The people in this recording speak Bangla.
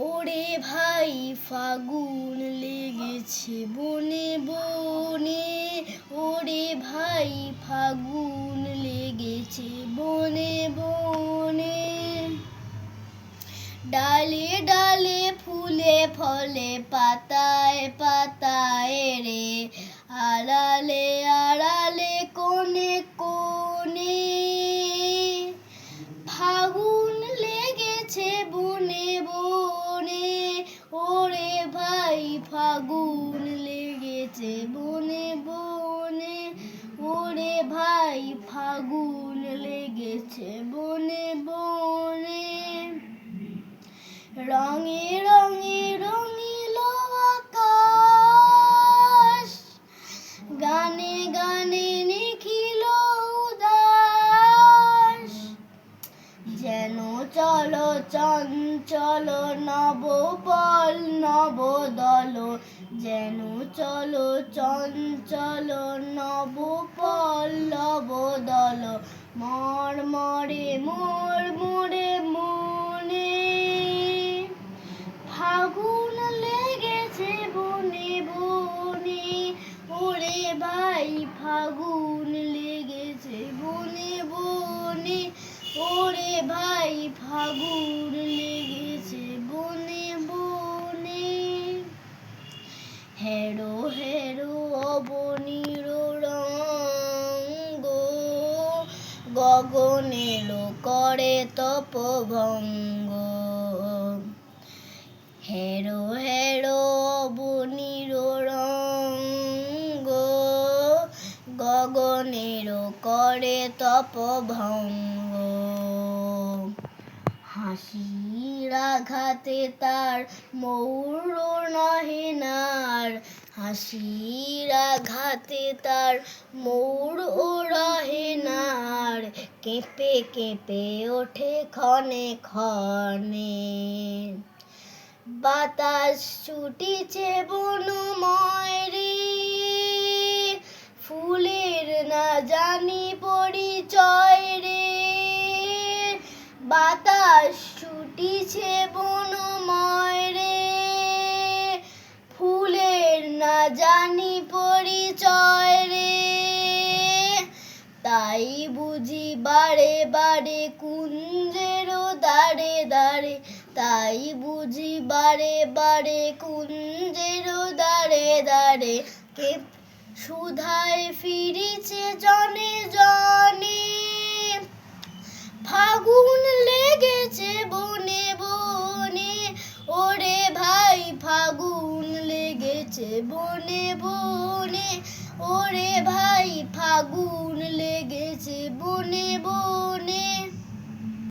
ওরে ভাই ফাগুন লেগেছে বনে বনে। ওরে ভাই ফাগুন লেগেছে বনে বনে। ডালে ডালে ফুলে ফলে পাতায় পাতায় রে। আড়ালে আড়ালে বনে বনে ওরে ভাই ফাগুন লেগেছে বনে বনে। রঙে চঞ্চল নবপল নবদল যেন চলো চঞ্চল নবপল নবদল মর মরে মোর ফাগুন লেগেছে বনে বনে। হেরো হেরো অবনীর রঙ্গ। গগনেরও করে তপভঙ্গ। হেরো হেরো অবনীর রঙ্গ। গগনেরও করে তপভঙ্গ। হাসির আঘাতে তার মৌর নহেনার হাসির আঘাতে তার মৌর ও রহেনার কেঁপে কেঁপে ওঠে ক্ষণে ক্ষণে। বাতাস ছুটিছে বনময় রে। ফুলের না জানি ছুটিছে বনময় রে। ফুলের না জানি পরিচয় রে। তাই বুঝি বারে বারে কুঞ্জেরও দাঁড়ে দাঁড়ে তাই বুঝি বারে বারে কুঞ্জেরও দাঁড়ে দাঁড়ে কে সুধায় ফিরিছে জনে জনে গেছে বনে বনে। ওরে ভাই ফাগুন লেগেছে বনে বনে।